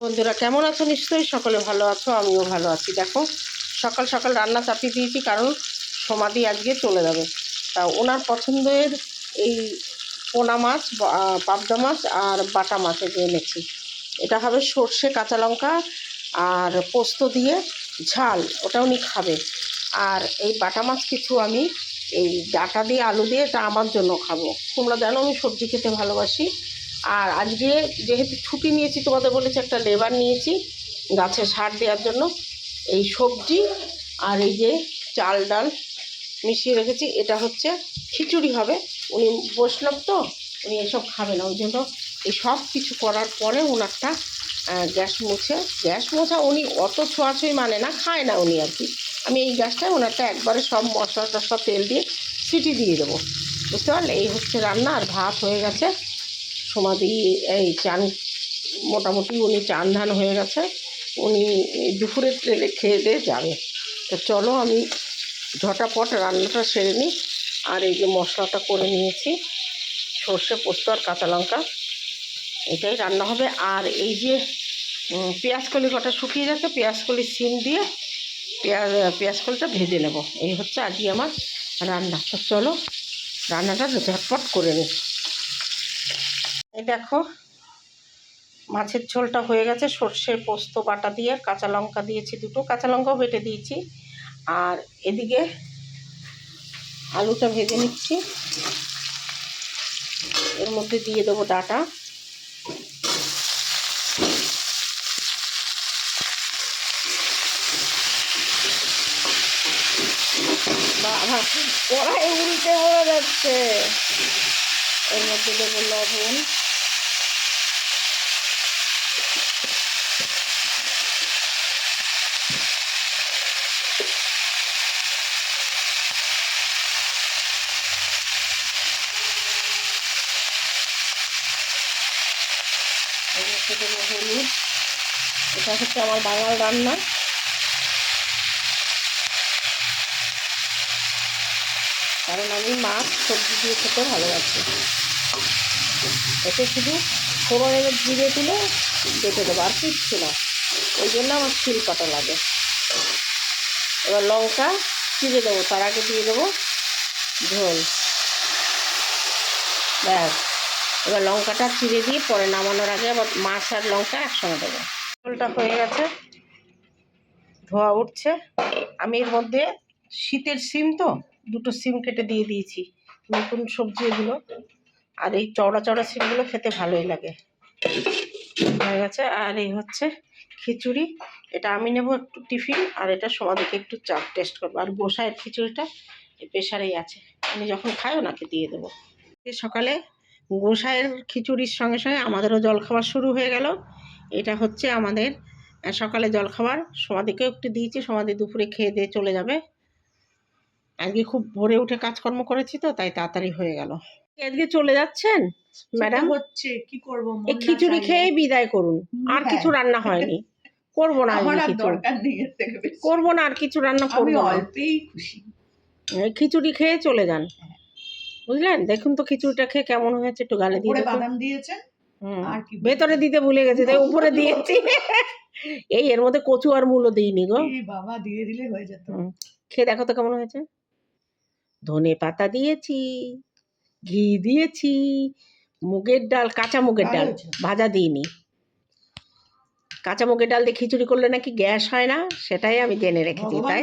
বন্ধুরা, কেমন আছো? নিশ্চয়ই সকলে ভালো আছো, আমিও ভালো আছি। দেখো, সকাল সকাল রান্না চাপিয়ে দিয়েছি, কারণ সমাধি আজকে চলে যাবে। তা ওনার পছন্দের এই পোনা মাছ পাবদা মাছ আর বাটা মাছ যে এনেছি। এটা হবে সর্ষে কাঁচা লঙ্কা আর পোস্ত দিয়ে ঝাল ওটা উনি খাবে। আর এই বাটা মাছ কিছু আমি এই ডাটা দিয়ে, আলু দিয়ে, এটা আমার জন্য খাব। তোমরা জানো, আমি সবজি খেতে ভালোবাসি। আর আজকে যেহেতু ছুটি নিয়েছি, তোমাদের বলেছি একটা লেবার নিয়েছি, গাছে সার দেওয়ার জন্য। এই সবজি আর এই যে চাল ডাল মিশিয়ে রেখেছি, এটা হচ্ছে খিচুড়ি হবে। উনি বৈষ্ণব তো, উনি এসব খাবে না, ওই জন্য এই সব কিছু করার পরে ওনারটা গ্যাস মুছে, গ্যাস মোছা উনি অত ছোঁয়াছুঁই মানে না, খায় না উনি আর কি। আমি এই গ্যাসটায় ওনারটা একবারে সব মশলা টশলা তেল দিয়ে সিটি দিয়ে দেবো। বুঝতে পারলে? এই হচ্ছে রান্না, আর ভাত হয়ে গেছে। সমাধি এই চান মোটামুটি উনি চান ধান হয়ে গেছে। উনি দুপুরের ট্রেনে খেয়ে দিয়ে যাবে তো চলো আমি ঝটাপট রান্নাটা সেরে নিই। আর এই যে মশলাটা করে নিয়েছি সর্ষে পোস্ত আর কাঁচা লঙ্কা এটাই রান্না হবে। আর এই যে উম, পেঁয়াজ কলি কটা শুকিয়ে যাচ্ছে পেঁয়াজ কলি সিম দিয়ে পেঁয়াজ পেঁয়াজ কলিটা ভেজে নেব। এই হচ্ছে আজকে আমার রান্না। তো চলো রান্নাটা ঝটপট করে নিই। এই দেখো, মাছের ঝোলটা হয়ে গেছে। সর্ষে পোস্ত, বাটা দিয়ে কাঁচা লঙ্কা দিয়েছি দুটো। কাঁচা লঙ্কাও বেটে দিয়েছি। আর এদিকে আলুটা ভেজে নিচ্ছি। এর মধ্যে দিয়ে দেবো ডাটা। বাবা, কড়াই উল্টে পড়ে যাচ্ছে। এর মধ্যে দেবো লবণ এর মধ্যে দেবো হলুদ এটা হচ্ছে আমার বাঙাল রান্না। কারণ আমি মাছ, সবজি দিয়ে খেতে ভালোবাসি। এতে শুধু ফোড়নের জিরে তুলে বেটে দেবো আর কিচ্ছু না। ওই জন্য আমার শিল কাটা লাগে। এবার লঙ্কা চিড়ে দেবো, তার আগে দিয়ে দেবো ঝোল। ব্যাস। এবার লঙ্কাটা চিড়ে দিয়ে পরে নামানোর আগে আবার মাছ আর লঙ্কা একসঙ্গে দেবো। ঝোলটা হয়ে গেছে। ধোয়া উঠছে। আমি এর মধ্যে শীতের সিম তো, দুটো সিম কেটে দিয়ে দিয়েছি, নতুন সবজি এগুলো। আর এই চওড়া চওড়া সিমগুলো খেতে ভালোই লাগে। হয়ে গেছে। আর এই হচ্ছে খিচুড়ি। এটা আমি নেব একটু টিফিন, আর এটা সমাধিকে একটু চা টেস্ট করব। আর গোসাইয়ের খিচুড়িটা প্রেশারেই আছে। আমি যখন খাই ওনাকে দিয়ে দেবো। সকালে গোসাইয়ের খিচুড়ির সঙ্গে সঙ্গে আমাদেরও জলখাবার শুরু হয়ে গেল। এটা হচ্ছে আমাদের সকালে জলখাবার। সমাধিকেও একটু দিয়েছি সমাধি দুপুরে খেয়ে দিয়ে চলে যাবে। আজকে খুব ভোরে উঠে কাজকর্ম করেছি তো তাই তাড়াতাড়ি হয়ে গেল। আজকে চলে যাচ্ছেন ম্যাডাম? হচ্ছে কি করব এই খিচুড়ি খেয়েই বিদায় করুন আর কিছু রান্না হয়নি। করব না আমার দরকার নেই। করব না আর কিছু রান্না আমি করব অল্পেই খুশি। খিচুড়ি খেয়ে চলে যান। বুঝলেন? দেখুন তো খিচুড়িটা খেয়ে কেমন হয়েছে একটু গালে দিয়ে। বাদাম দিয়েছেন। আর কি ভেতরে দিতে ভুলে গেছি তাই উপরে দিয়েছি। এই এর মধ্যে কচু আর মূলো দিইনি গো। বাবা দিয়ে দিলে হয়ে যেত। খেয়ে দেখো তো কেমন হয়েছে। ধনে পাতা দিয়েছি ঘি দিয়েছি মুগের ডাল কাঁচা মুগের ডাল ভাজা দিইনি। কাঁচা মুগের ডাল দিয়ে খিচুড়ি করলে নাকি গ্যাস হয় না সেটাই আমি জেনে রেখেছি তাই?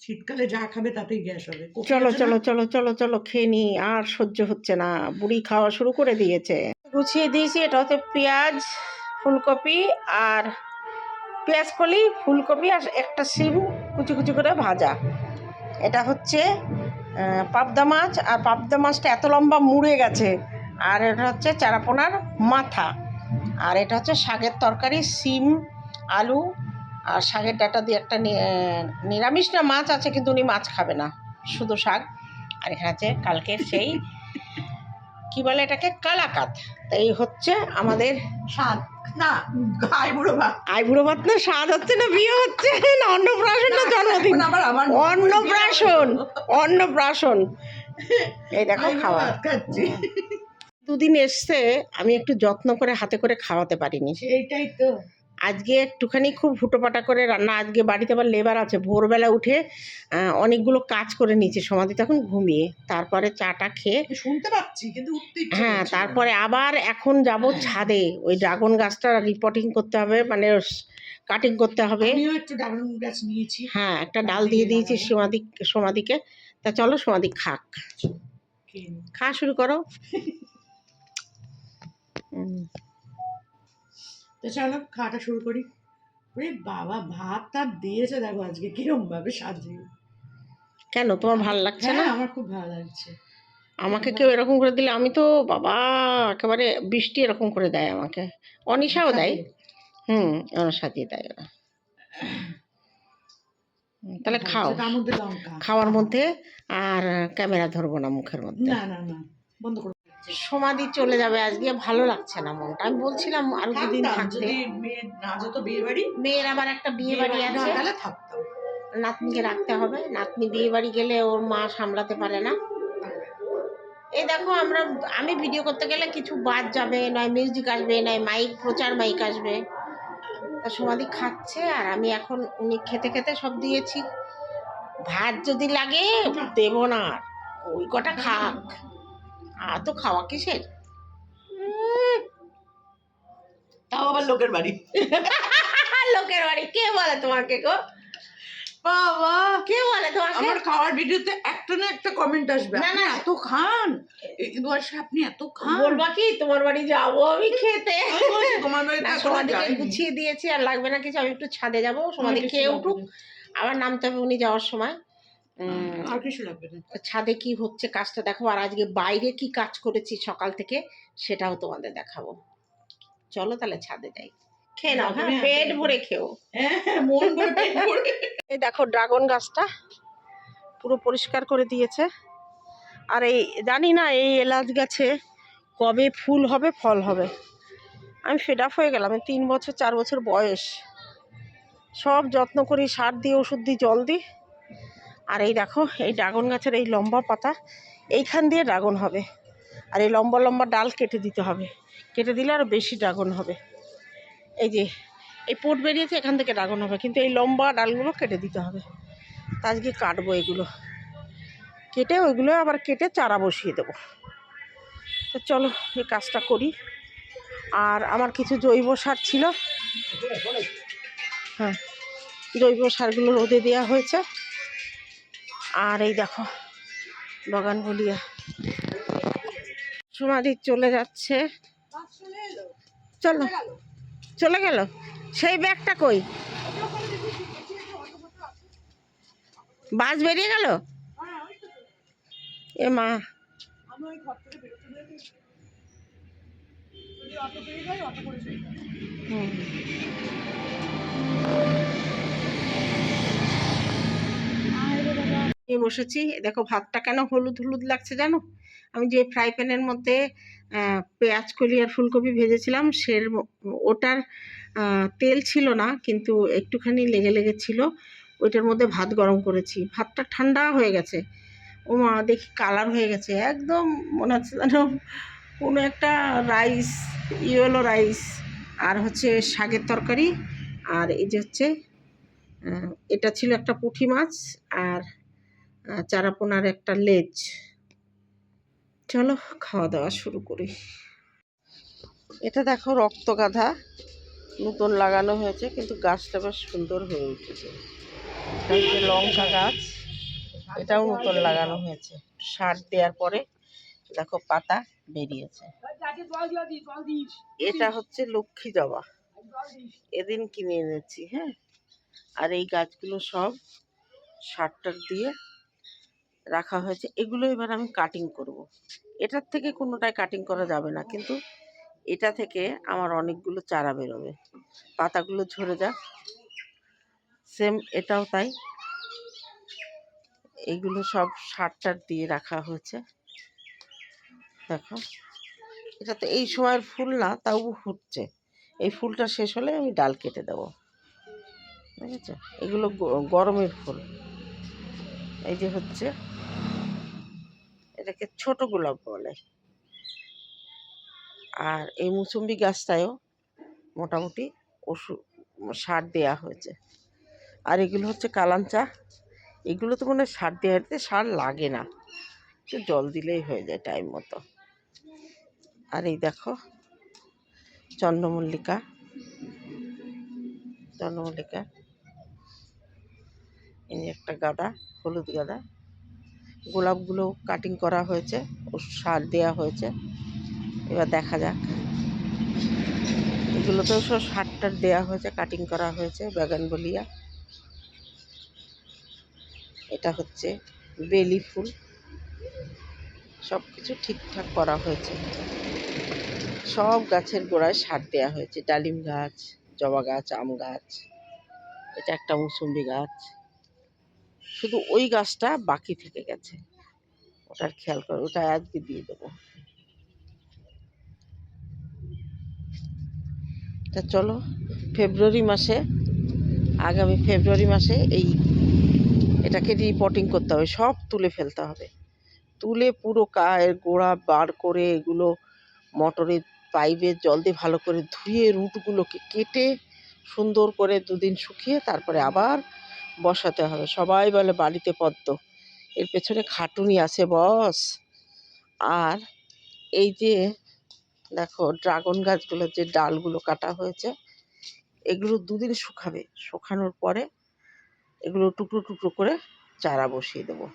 শীতকালে যা খাবে তাতেই গ্যাস হবে। চলো চলো চলো চলো চলো খেয়ে নি আর সহ্য হচ্ছে না। বুড়ি খাওয়া শুরু করে দিয়েছে। গুছিয়ে দিয়েছি। এটা হচ্ছে পেঁয়াজ, ফুলকপি আর পেঁয়াজ কলি, ফুলকপি আর একটা সিম কুচি কুচি করে ভাজা। এটা হচ্ছে পাবদা মাছ। আর পাবদা মাছটা এত লম্বা মুড়ে গেছে। আর এটা হচ্ছে চারাপোনার মাথা। আর এটা হচ্ছে শাকের তরকারি, সিম, আলু আর শাকের ডাটা দিয়ে একটা নিরামিষ না মাছ আছে, কিন্তু উনি মাছ খাবে না। শুধু শাক। আর এখানে আছে কালকের সেই কি বলে এটাকে? কালাকাত। এই হচ্ছে আমাদের স্বাদ। না গায়ে বুড়ো ভাত। আইবুড়ো ভাত না স্বাদ হচ্ছে না বিয়ে হচ্ছে না অন্নপ্রাশন না জন্মদিন? অন্নপ্রাশন অন্নপ্রাশন। এই দেখো খাওয়া। খাচ্ছি। দুদিন এসছে আমি একটু যত্ন করে হাতে করে খাওয়াতে পারিনি। এইটাই তো। আজকে একটুখানি খুব হুটোপাটা করে রান্না আজকে বাড়িতে আবার লেবার আছে। ভোরবেলা উঠে অনেকগুলো কাজ করে নিয়েছে সমাধি তখন ঘুমিয়ে। তারপরে চাটা খেয়ে শুনতে পাচ্ছি কিন্তু হ্যাঁ তারপরে আবার এখন যাব ছাদে। ওই ড্রাগন গাছটা রিপোর্টিং করতে হবে মানে কাটিং করতে হবে। একটু ড্রাগন গাছ নিয়েছি। হ্যাঁ একটা ডাল দিয়ে দিয়েছি সমাধি সমাধিকে। তা চলো সমাধি খাক। খাওয়া শুরু করো। হুম, তো চলো খাওয়াটা শুরু করি। ওরে বাবা ভাত টাত দিয়েছে দেখো আজকে কিরম ভাবে সাজিয়ে। কেন? তোমার ভালো লাগছে না? হ্যাঁ আমার খুব ভালো লাগছে। আমাকে কেউ এরকম করে দিলে আমি তো বাবা একেবারে বৃষ্টি এরকম করে দেয় আমাকে। অনিশাও দেয়? হুম ওরা সাজিয়ে দেয় ওরা। তাহলে খাও। তার খাওয়ার মধ্যে আর ক্যামেরা ধরবো না মুখের মধ্যে। না না না বন্ধ করে। সমাধি চলে যাবে আজকে ভালো লাগছে না মনটা। আমি বলছিলাম আর দুদিন থাকতে যদি মেয়ে না যেত বিয়ে বাড়ি মেয়ের আবার একটা বিয়ে বাড়ি আছে। তাহলে থাকতাম নাতনিকে রাখতে হবে। নাতনি বিয়ে বাড়ি গেলে ওর মা সামলাতে পারে না। এই দেখো আমরা আমি ভিডিও করতে গেলে কিছু বাদ যাবে নয় মিউজিক আসবে নয় মাইক প্রচার মাইক আসবে। তা সমাধি খাচ্ছে আর আমি এখন উনি খেতে খেতে সব দিয়েছি। ভাত যদি লাগে দেবো না ওই কটা খাক। তো খাওয়া কিসের? তাও আবার লোকের বাড়ি। লোকের বাড়ি কে বলে তোমাকে গো? বাবা কে বলে তোমাকে? আমার খাওয়ার ভিডিওতে একটা না একটা কমেন্ট আসবে। না, না। এত খান। বয়সে আপনি এত খান। বলবা কি তোমার বাড়ি যাব আমি খেতে। তোমার না এখনও গুছিয়ে দিয়েছি আর লাগবে না কিছু আমি একটু ছাদে যাব আমার খেয়ে উঠুক আবার নামতে হবে উনি যাওয়ার সময়। আর কিছু লাগবে না। ছাদে কি হচ্ছে কাজটা দেখো আর আজকে বাইরে কি কাজ করেছি সকাল থেকে সেটাও তোমাদের দেখাবো। চলো তাহলে ছাদে যাই। খেয়ে নাও হ্যাঁ পেট ভরে খেও। হ্যাঁ হ্যাঁ, মন ভরে পেট ভরে। এই দেখো ড্রাগন গাছটা পুরো পরিষ্কার করে দিয়েছে। আর এই জানি না এই এলাচ গাছে কবে ফুল হবে ফল হবে। আমি ফেড আপ হয়ে গেলাম তিন বছর চার বছর বয়স। সব যত্ন করি সার দিয়ে ওষুধ দিই জল দিই। আর এই দেখো, এই ড্রাগন গাছের এই লম্বা পাতা, এইখান দিয়ে ড্রাগন হবে। আর এই লম্বা লম্বা ডাল কেটে দিতে হবে। কেটে দিলে আরও বেশি ড্রাগন হবে। এই যে, এই পোট বেরিয়েছে, এখান থেকে ড্রাগন হবে। কিন্তু এই লম্বা ডালগুলো কেটে দিতে হবে। তা আজকে কাটবো এগুলো। কেটে ওইগুলো আবার কেটে চারা বসিয়ে দেবো। তো চলো, এই কাজটা করি। আর আমার কিছু জৈব সার ছিল। হ্যাঁ জৈব সারগুলো রোদে দেওয়া হয়েছে। আর এই দেখো, বাগান বলিয়া সমাধি চলে যাচ্ছে। চলো, চলে গেল? সেই ব্যাগটা কই? বাস বেরিয়ে গেল? এ মা। আমি বসেছি। দেখো ভাতটা কেন হলুদ হলুদ লাগছে জানো? আমি যে ফ্রাই প্যানের মধ্যে পেঁয়াজ, কলি আর ফুলকপি ভেজেছিলাম সে ওটার তেল ছিল না, কিন্তু একটুখানি লেগে লেগে ছিল। ওইটার মধ্যে ভাত গরম করেছি। ভাতটা ঠান্ডা হয়ে গেছে। ও মা, দেখি কালার হয়ে গেছে। একদম মনে হচ্ছে যেন কোনো একটা রাইস, ইয়েলো রাইস, আর হচ্ছে শাকের তরকারি, আর এই যে হচ্ছে এটা ছিল একটা পুঁটি মাছ, আর চারাপোনার একটা লেজ। চলো খাওয়া দাওয়া শুরু করি। এটা দেখো রক্তগাধা নতুন লাগানো হয়েছে, কিন্তু গাছটা বেশ সুন্দর হয়ে উঠেছে। এটা হচ্ছে লঙ্কা গাছ। এটাও নতুন লাগানো হয়েছে। সার দেওয়ার পরে দেখো পাতা বেরিয়েছে। এটা হচ্ছে লক্ষ্মী জবা। এদিন কিনে এনেছি হ্যাঁ। আর এই গাছগুলো সব সারটার দিয়ে রাখা হয়েছে, এগুলো এবার আমি কাটিং করব। এটার থেকে কোনোটাই কাটিং করা যাবে না, কিন্তু এটা থেকে আমার অনেকগুলো চারা বেরোবে। পাতাগুলো ঝরে যাক। সেম এটাও তাই। এগুলো সব সারটার দিয়ে রাখা হয়েছে। দেখো। এটা তো এই সময়ের ফুল না, তাও ফুটছে। এই ফুলটা শেষ হলে আমি ডাল কেটে দেবো। বুঝেছ এগুলো গ- গরমের ফুল। এই যে হচ্ছে, এটাকে ছোট গোলাপ বলে। আর এই মুসম্বি গাছটায়ও মোটামুটি ওষুধ, সার দেওয়া হয়েছে। আর এগুলো হচ্ছে কালাঞ্চা। এগুলো তো মনে সার দেওয়া হয়েছে, সার লাগে না। জল দিলেই হয়ে যায় টাইম মতো। আর এই দেখো, চন্দ্রমল্লিকা। চন্দ্রমল্লিকা। যে একটা গাঁদা, হলুদ গাঁদা। গোলাপগুলো কাটিং করা হয়েছে, ও সার দেওয়া হয়েছে। এবার দেখা যাক। এগুলোতেও সব সার টার দেওয়া হয়েছে কাটিং করা হয়েছে বাগান বলিয়া এটা হচ্ছে বেলি ফুল। সব কিছু ঠিকঠাক করা হয়েছে। সব গাছের গোড়ায় সার দেওয়া হয়েছে। ডালিম গাছ, জবা গাছ, আম গাছ। এটা একটা মুসম্বি গাছ। শুধু ওই গাছটা বাকি থেকে গেছে। ওটার খেয়াল করো, ওটা আজকে দিয়ে দেবো। তা চলো, ফেব্রুয়ারি মাসে, আগামী ফেব্রুয়ারি মাসে এই এটাকে রিপোর্টিং করতে হবে, সব তুলে ফেলতে হবে। তুলে পুরো গায়ের গোড়া বার করে এগুলো মোটরের পাইপে জল দিয়ে ভালো করে ধুয়ে রুটগুলোকে কেটে সুন্দর করে দুদিন শুকিয়ে তারপরে আবার বসাতে হবে। সবাই বলে বাড়িতে পদ্ম। এর পেছনে খাটুনি আছে বস। আর এই যে দেখো ড্রাগন গাছগুলোর যে ডালগুলো কাটা হয়েছে, এগুলো দুদিন শুকাবে। শুকানোর পরে এগুলো টুকরো টুকরো করে চারা বসিয়ে দেবো।